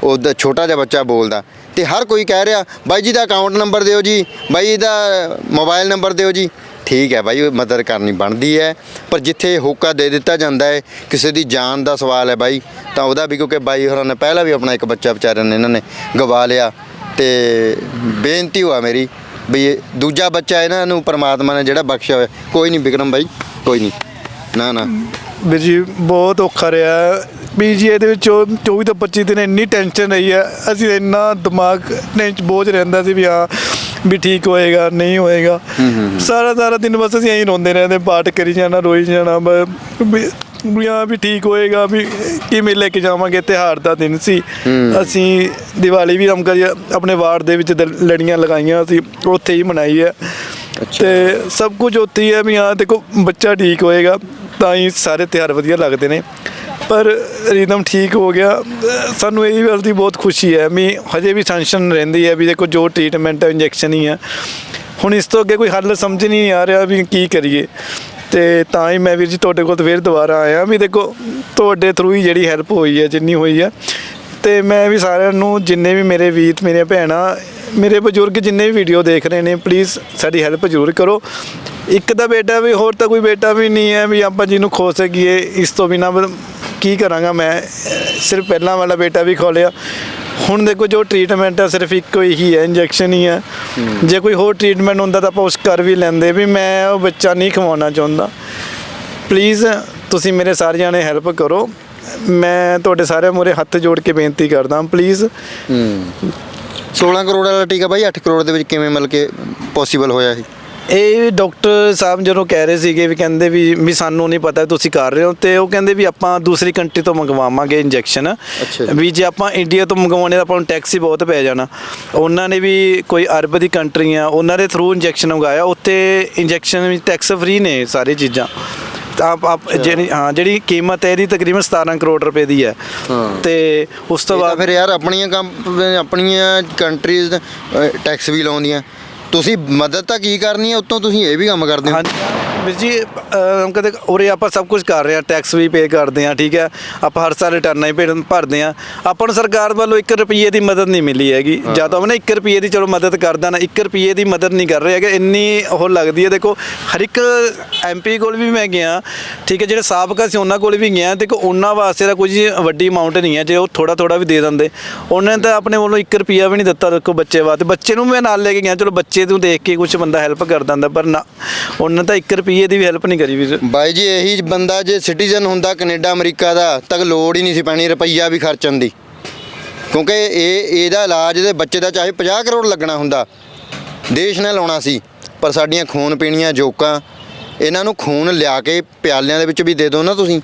ਉਹਦਾ ਛੋਟਾ ਜਿਹਾ ਬੱਚਾ ਬੋਲਦਾ। ਤੇ ਹਰ ਕੋਈ ਕਹਿ ਰਿਹਾ, ਬਾਈ ਜੀ ਦਾ ਅਕਾਊਂਟ ਨੰਬਰ ਦਿਓ ਜੀ, ਬਾਈ ਇਹਦਾ ਮੋਬਾਈਲ ਨੰਬਰ ਦਿਓ ਜੀ। ਠੀਕ ਹੈ ਬਾਈ ਉਹ ਮਦਦ ਕਰਨੀ ਬਣਦੀ ਹੈ। ਪਰ ਜਿੱਥੇ ਹੋਕਾ ਦੇ ਦਿੱਤਾ ਜਾਂਦਾ ਹੈ, ਕਿਸੇ ਦੀ ਜਾਨ ਦਾ ਸਵਾਲ ਹੈ ਬਾਈ, ਤਾਂ ਉਹਦਾ ਵੀ ਕਿਉਂਕਿ ਬਾਈ ਹੋਰਾਂ ਨੇ ਪਹਿਲਾਂ ਵੀ ਆਪਣਾ ਇੱਕ ਬੱਚਾ ਵਿਚਾਰਿਆਂ ਨੇ ਇਹਨਾਂ ਨੇ ਗਵਾ ਲਿਆ। ਤੇ ਬੇਨਤੀ ਹੋਆ ਮੇਰੀ ਵੀ ਦੂਜਾ ਬੱਚਾ ਇਹਨਾਂ ਨੂੰ ਪ੍ਰਮਾਤਮਾ ਨੇ ਜਿਹੜਾ ਬਖਸ਼ਿਆ ਹੋਇਆ ਕੋਈ ਨਹੀਂ ਬਿਕਰਮ ਬਾਈ ਕੋਈ ਨਹੀਂ। ਨਾ ਨਾ। ਵੀਰ ਜੀ ਬਹੁਤ ਔਖਾ ਰਿਹਾ। ਵੀ ਜੀ ਇਹਦੇ ਵਿੱਚ 24 ਤੋਂ 25 ਦਿਨ ਇੰਨੀ ਟੈਨਸ਼ਨ ਰਹੀ ਹੈ। ਅਸੀਂ ਇੰਨਾ ਦਿਮਾਗ ਨੇ ਬੋਝ ਰਹਿੰਦਾ ਸੀ ਵੀ ਹਾਂ ਵੀ ਠੀਕ ਹੋਏਗਾ ਨਹੀਂ ਹੋਏਗਾ। ਸਾਰਾ ਸਾਰਾ ਦਿਨ ਬਸ ਅਸੀਂ ਐਂ ਰੋਂਦੇ ਰਹਿੰਦੇ ਪਾਠ ਕਰੀ ਜਾਣਾ ਰੋਈ ਜਾਣਾ ਵੀ ਵੀ ਹਾਂ ਵੀ ਠੀਕ ਹੋਏਗਾ ਵੀ ਕਿਵੇਂ ਲੈ ਕੇ ਜਾਵਾਂਗੇ ਤਿਉਹਾਰ ਦਾ ਦਿਨ ਸੀ। ਅਸੀਂ ਦੀਵਾਲੀ ਵੀ ਹਮ ਕਰੀ ਆਪਣੇ ਵਾਰਡ ਦੇ ਵਿੱਚ ਦ- ਲੜੀਆਂ ਲਗਾਈਆਂ ਸੀ ਉੱਥੇ ਹੀ ਮਨਾਈ ਹੈ। ਤੇ ਸਭ ਕੁਝ ਉੱਥੇ ਹੀ ਹੈ ਵੀ ਹਾਂ ਦੇਖੋ ਬੱਚਾ ਠੀਕ ਹੋਏਗਾ ਤਾਂ ਹੀ ਸਾਰੇ ਤਿਉਹਾਰ ਵਧੀਆ ਲੱਗਦੇ ਨੇ। ਪਰ ਰਿਦਮ ਠੀਕ ਹੋ ਗਿਆ ਅਹ ਸਾਨੂੰ ਇਹ ਗੱਲ ਦੀ ਬਹੁਤ ਖੁਸ਼ੀ ਹੈ ਵੀ ਹਜੇ ਵੀ ਟੈਨਸ਼ਨ ਰਹਿੰਦੀ ਹੈ ਵੀ ਦੇਖੋ ਜੋ ਟ੍ਰੀਟਮੈਂਟ ਹੈ ਇੰਜੈਕਸ਼ਨ ਹੀ ਹੈ। ਹੁਣ ਇਸ ਤੋਂ ਅੱਗੇ ਕੋਈ ਹੱਲ ਸਮਝ ਨਹੀਂ ਆ ਰਿਹਾ ਵੀ ਕੀ ਕਰੀਏ। ਤੇ ਤਾਂ ਹੀ ਮੈਂ ਵੀਰ ਜੀ ਤੁਹਾਡੇ ਕੋਲ ਫੇਰ ਦੁਬਾਰਾ ਆਇਆ ਵੀ ਦੇਖੋ, ਤੁਹਾਡੇ ਥਰੂ ਹੀ ਜਿਹੜੀ ਹੈਲਪ ਹੋਈ ਹੈ, ਜਿੰਨੀ ਹੋਈ ਹੈ। ਤੇ ਮੈਂ ਵੀ ਸਾਰਿਆਂ ਨੂੰ ਜਿੰਨੇ ਵੀ ਮੇਰੇ ਵੀਰ, ਮੇਰੀਆਂ ਭੈਣਾਂ ਮੇਰੇ ਬਜ਼ੁਰਗ ਜਿੰਨੇ ਵੀ ਵੀਡੀਓ ਦੇਖ ਰਹੇ ਨੇ ਪਲੀਜ਼ ਸਾਡੀ ਹੈਲਪ ਜ਼ਰੂਰ ਕਰੋ। ਇੱਕ ਦਾ ਬੇਟਾ ਵੀ ਹੋਰ ਤਾਂ ਕੋਈ ਬੇਟਾ ਵੀ ਨਹੀਂ ਹੈ ਵੀ ਆਪਾਂ ਜਿਹਨੂੰ ਖੋ ਸਕੀਏ ਇਸ ਤੋਂ ਬਿਨਾਂ ਕੀ ਕਰਾਂਗਾ ਮੈਂ? ਸਿਰਫ ਪਹਿਲਾਂ ਵਾਲਾ ਬੇਟਾ ਵੀ ਖੋਲਿਆ ਹੁਣ ਦੇਖੋ ਜੋ ਟ੍ਰੀਟਮੈਂਟ ਹੈ ਸਿਰਫ ਇੱਕੋ ਹੀ ਹੈ ਇੰਜੈਕਸ਼ਨ ਹੀ ਹੈ। ਜੇ ਕੋਈ ਹੋਰ ਟ੍ਰੀਟਮੈਂਟ ਹੁੰਦਾ ਤਾਂ ਆਪਾਂ ਉਸ ਕਰ ਵੀ ਲੈਂਦੇ ਵੀ ਮੈਂ ਉਹ ਬੱਚਾ ਨਹੀਂ ਖਵਾਉਣਾ ਚਾਹੁੰਦਾ। ਪਲੀਜ਼ ਤੁਸੀਂ ਮੇਰੇ ਸਾਰਿਆਂ ਨੇ ਹੈਲਪ ਕਰੋ। ਮੈਂ ਤੁਹਾਡੇ ਸਾਰਿਆਂ ਮੂਹਰੇ ਹੱਥ ਜੋੜ ਕੇ ਬੇਨਤੀ ਕਰਦਾ ਪਲੀਜ਼ 16 ਕਰੋੜ ਵਾਲਾ ਟੀਕਾ ਬਾਈ 8 ਕਰੋੜ ਦੇ ਵਿੱਚ ਕਿਵੇਂ ਮਿਲ ਕੇ ਪੋਸੀਬਲ ਹੋਇਆ ਇਹ? ਇਹ ਡਾਕਟਰ ਸਾਹਿਬ ਜਦੋਂ ਕਹਿ ਰਹੇ ਸੀਗੇ ਵੀ ਕਹਿੰਦੇ ਵੀ ਵੀ ਸਾਨੂੰ ਨਹੀਂ ਪਤਾ ਤੁਸੀਂ ਕਰ ਰਹੇ ਹੋ ਤੇ ਉਹ ਕਹਿੰਦੇ ਵੀ ਆਪਾਂ ਦੂਸਰੀ ਕੰਟਰੀ ਤੋਂ ਮੰਗਵਾਵਾਂਗੇ ਇੰਜੈਕਸ਼ਨ। ਵੀ ਜੇ ਆਪਾਂ ਇੰਡੀਆ ਤੋਂ ਮੰਗਵਾਉਣੇ ਤਾਂ ਆਪਾਂ ਨੂੰ ਟੈਕਸ ਹੀ ਬਹੁਤ ਪੈ ਜਾਣਾ। ਉਹਨਾਂ ਨੇ ਵੀ ਕੋਈ ਅਰਬ ਦੀ ਕੰਟਰੀ ਆ ਉਹਨਾਂ ਦੇ ਥਰੂ ਇੰਜੈਕਸ਼ਨ ਮੰਗਾਇਆ ਉੱਤੇ ਇੰਜੈਕਸ਼ਨ ਵਿੱਚ ਟੈਕਸ ਫ੍ਰੀ ਨੇ ਸਾਰੀ ਚੀਜ਼ਾਂ। ਜਿਹੜੀ ਹਾਂ ਜਿਹੜੀ ਕੀਮਤ ਹੈ ਇਹਦੀ ਤਕਰੀਬਨ 17 ਕਰੋੜ ਰੁਪਏ ਦੀ ਹੈ। ਤੇ ਉਸ ਤੋਂ ਬਾਅਦ ਫਿਰ ਯਾਰ ਆਪਣੀਆਂ ਆਪਣੀਆਂ ਕੰਟਰੀਜ਼ ਟੈਕਸ ਵੀ ਲਾਉਂਦੀਆਂ। ਤੁਸੀਂ ਮਦਦ ਤਾਂ ਕੀ ਕਰਨੀ ਹੈ ਉਤੋਂ ਤੁਸੀਂ ਇਹ ਵੀ ਕੰਮ ਕਰਦੇ ਹੋ। ਹਾਂਜੀ। ਵੀਰ ਜੀ ਅਹ ਕਦੇ ਉਰੇ ਆਪਾਂ ਸਭ ਕੁਝ ਕਰ ਰਹੇ ਆ ਟੈਕਸ ਵੀ ਪੇ ਕਰਦੇ ਆ ਠੀਕ ਹੈ? ਆਪਾਂ ਹਰ ਸਾਲ ਰਿਟਰਨਾਂ ਹੀ ਭੇਜ- ਭਰਦੇ ਆ ਆਪਾਂ ਨੂੰ ਸਰਕਾਰ ਵੱਲੋਂ 1 ਰੁਪਏ ਦੀ ਮਦਦ ਨਹੀਂ ਮਿਲੀ ਹੈਗੀ। ਜਾਂ ਤਾਂ ਉਹਨੇ 1 ਰੁਪਏ ਦੀ ਚਲੋ ਮਦਦ ਕਰਦਾ ਨਾ 1 ਰੁਪਏ ਦੀ ਮਦਦ ਨਹੀਂ ਕਰ ਰਹੇ ਹੈਗੇ। ਇੰਨੀ ਉਹ ਲੱਗਦੀ ਹੈ ਦੇਖੋ ਹਰ ਇੱਕ ਐਮਪੀ ਕੋਲ ਵੀ ਮੈਂ ਗਿਆ ਠੀਕ ਹੈ? ਜਿਹੜੇ ਸਾਬਕਾ ਸੀ ਉਹਨਾਂ ਕੋਲ ਵੀ ਗਿਆ। ਦੇਖੋ ਉਹਨਾਂ ਵਾਸਤੇ ਤਾਂ ਕੁਝ ਵੱਡੀ ਅਮਾਉਂਟ ਨਹੀਂ ਹੈ ਜੇ ਉਹ ਥੋੜਾ ਥੋੜਾ ਵੀ ਦੇ ਦਿੰਦੇ। ਉਹਨਾਂ ਨੇ ਤਾਂ ਆਪਣੇ ਵੱਲੋਂ 1 ਰੁਪਿਆ ਵੀ ਨਹੀਂ ਦਿੱਤਾ ਦੇਖੋ ਬੱਚੇ ਵਾਸਤੇ। ਬੱਚੇ ਨੂੰ ਮੈਂ ਨਾਲ ਲੈ ਕੇ ਗਿਆ। ਚਲੋ ਬੱਚੇ ਨੂੰ ਦੇਖ ਕੇ ਕੁਝ ਬੰਦਾ ਹੈਲਪ ਕਰ ਦਿੰਦਾ ਪਰ ਨਾ ਉਹਨਾਂ ਤਾਂ 1 ਰੁਪਿਆ ਰੁਪਏ ਦੀ ਵੀ ਹੈਲਪ ਨਹੀਂ ਕਰੀ ਵੀਰ। ਬਾਈ ਜੀ, ਇਹੀ ਬੰਦਾ ਜੇ ਸਿਟੀਜ਼ਨ ਹੁੰਦਾ ਕੈਨੇਡਾ, ਅਮਰੀਕਾ ਦਾ ਤਾਂ ਲੋੜ ਹੀ ਨਹੀਂ ਸੀ ਪੈਣੀ ਰੁਪਈਆ ਵੀ ਖਰਚਣ ਦੀ। ਕਿਉਂਕਿ ਇਹ, ਇਹਦਾ ਇਲਾਜ ਦੇ ਬੱਚੇ ਦਾ ਚਾਹੇ 50 ਕਰੋੜ ਲੱਗਣਾ ਹੁੰਦਾ, ਦੇਸ਼ ਨੇ ਲਾਉਣਾ ਸੀ, ਪਰ ਸਾਡੀਆਂ ਖੂਨ ਪੀਣੀਆਂ ਜੋਕਾਂ, ਇਹਨਾਂ ਨੂੰ ਖੂਨ ਲਿਆ ਕੇ ਪਿਆਲਿਆਂ ਦੇ ਵਿੱਚ ਵੀ ਦੇ ਦਿਓ ਨਾ ਤੁਸੀਂ,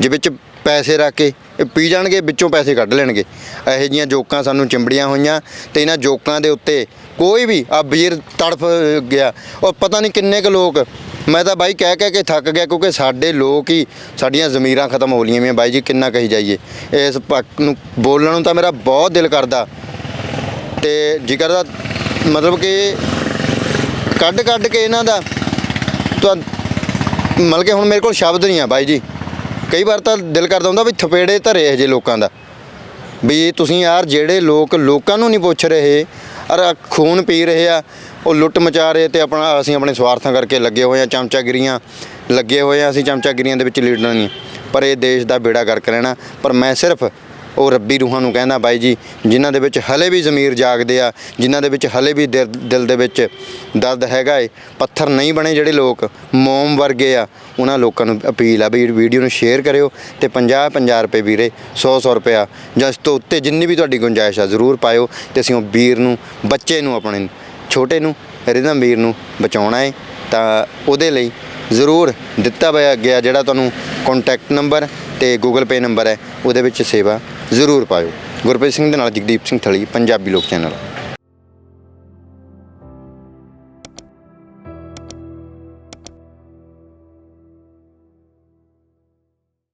ਜੇ ਵਿੱਚ ਪੈਸੇ ਰੱਖ ਕੇ, ਇਹ ਪੀ ਜਾਣਗੇ, ਵਿੱਚੋਂ ਪੈਸੇ ਕੱਢ ਲੈਣਗੇ। ਇਹੋ ਜੀਆਂ ਜੋਕਾਂ ਸਾਨੂੰ ਚਿੰਬੜੀਆਂ ਹੋਈਆਂ ਤੇ ਇਹਨਾਂ ਜੋਕਾਂ ਦੇ ਉੱਤੇ ਕੋਈ ਵੀ ਆ ਵੀਰ ਤੜਫ ਗਿਆ ਔਰ ਪਤਾ ਨਹੀਂ ਕਿੰਨੇ ਕੁ ਲੋਕ ਮੈਂ ਤਾਂ ਬਾਈ ਕਹਿ ਕਹਿ ਕੇ ਥੱਕ ਗਿਆ ਕਿਉਂਕਿ ਸਾਡੇ ਲੋਕ ਹੀ ਸਾਡੀਆਂ ਜ਼ਮੀਰਾਂ ਖਤਮ ਹੋ ਲੀਆਂ ਵੀ ਬਾਈ ਜੀ, ਕਿੰਨਾ ਕਹੀ ਜਾਈਏ। ਇਸ ਪੱਖ ਨੂੰ ਬੋਲਣ ਨੂੰ ਤਾਂ ਮੇਰਾ ਬਹੁਤ ਦਿਲ ਕਰਦਾ। ਤੇ ਜਿਗਰ ਦਾ ਮਤਲਬ ਕਿ ਕੱਢ ਕੱਢ ਕੇ ਇਹਨਾਂ ਦਾ ਤਾਂ ਮਤਲਬ ਕਿ ਹੁਣ ਮੇਰੇ ਕੋਲ ਸ਼ਬਦ ਨਹੀਂ ਆ ਬਾਈ ਜੀ। ਕਈ ਵਾਰ ਤਾਂ ਦਿਲ ਕਰਦਾ ਹੁੰਦਾ ਵੀ ਥਪੇੜੇ ਧਰੇ ਇਹ ਜੇ ਲੋਕਾਂ ਦਾ। ਵੀ ਤੁਸੀਂ ਯਾਰ ਜਿਹੜੇ ਲੋਕ ਲੋਕਾਂ ਨੂੰ ਨਹੀਂ ਪੁੱਛ ਰਹੇ ਅਰ ਖੂਨ ਪੀ ਰਹੇ ਆ ਉਹ ਲੁੱਟ ਮਚਾ ਰਹੇ ਤੇ ਆਪਣਾ ਅਸੀਂ ਆਪਣੇ ਸਵਾਰਥਾਂ ਕਰਕੇ ਲੱਗੇ ਹੋਏ ਆ ਚਮਚਾਗਿਰੀਆਂ ਲੱਗੇ ਹੋਏ ਆ ਅਸੀਂ ਚਮਚਾਗਿਰੀਆਂ ਦੇ ਵਿੱਚ ਲੀਡਰ ਨਹੀਂ ਪਰ ਇਹ ਦੇਸ਼ ਦਾ ਬੇੜਾ ਗਰਕ ਰਹਿਣਾ, ਪਰ ਮੈਂ ਸਿਰਫ ਉਹ ਰੱਬੀ ਰੂਹਾਂ ਨੂੰ ਕਹਿੰਦਾ ਬਾਈ ਜੀ, ਜਿਨ੍ਹਾਂ ਦੇ ਵਿੱਚ ਹਲੇ ਵੀ ਜ਼ਮੀਰ ਜਾਗਦੇ ਆ, ਜਿਨ੍ਹਾਂ ਦੇ ਵਿੱਚ ਹਲੇ ਵੀ ਦਿਲ ਦਿਲ ਦੇ ਵਿੱਚ ਦਰਦ ਹੈਗਾ ਏ, ਪੱਥਰ ਨਹੀਂ ਬਣੇ ਜਿਹੜੇ ਲੋਕ ਮੋਮ ਵਰਗੇ ਆ, ਉਹਨਾਂ ਲੋਕਾਂ ਨੂੰ ਅਪੀਲ ਆ ਵੀ ਵੀਡੀਓ ਨੂੰ ਸ਼ੇਅਰ ਕਰਿਓ ਤੇ 50 50 ਰੁਪਏ ਵੀਰੇ 100 100 ਰੁਪਇਆ, ਜਾਂ ਇਸ ਤੋਂ ਉੱਤੇ ਜਿੰਨੀ ਵੀ ਤੁਹਾਡੀ ਗੁੰਜਾਇਸ਼ ਆ ਜ਼ਰੂਰ ਪਾਇਓ ਤੇ ਅਸੀਂ ਉਹ ਵੀਰ ਨੂੰ, ਬੱਚੇ ਨੂੰ ਆਪਣੇ ਛੋਟੇ ਨੂੰ, ਰਿਦਮ ਵੀਰ ਨੂੰ ਬਚਾਉਣਾ ਹੈ ਤਾਂ ਉਹਦੇ ਲਈ ਜ਼ਰੂਰ ਦਿੱਤਾ ਹੋਇਆ ਗਿਆ ਜਿਹੜਾ ਤੁਹਾਨੂੰ ਕੰਟੈਕਟ ਨੰਬਰ ਤੇ ਗੂਗਲ ਪੇ ਨੰਬਰ ਹੈ, ਉਹਦੇ ਵਿੱਚ ਸੇਵਾ ਜ਼ਰੂਰ ਪਾਇਓ। ਗੁਰਪ੍ਰੀਤ ਸਿੰਘ ਦੇ ਨਾਲ ਜਗਦੀਪ ਸਿੰਘ ਥਲੀ, ਪੰਜਾਬੀ ਲੋਕ ਚੈਨਲ।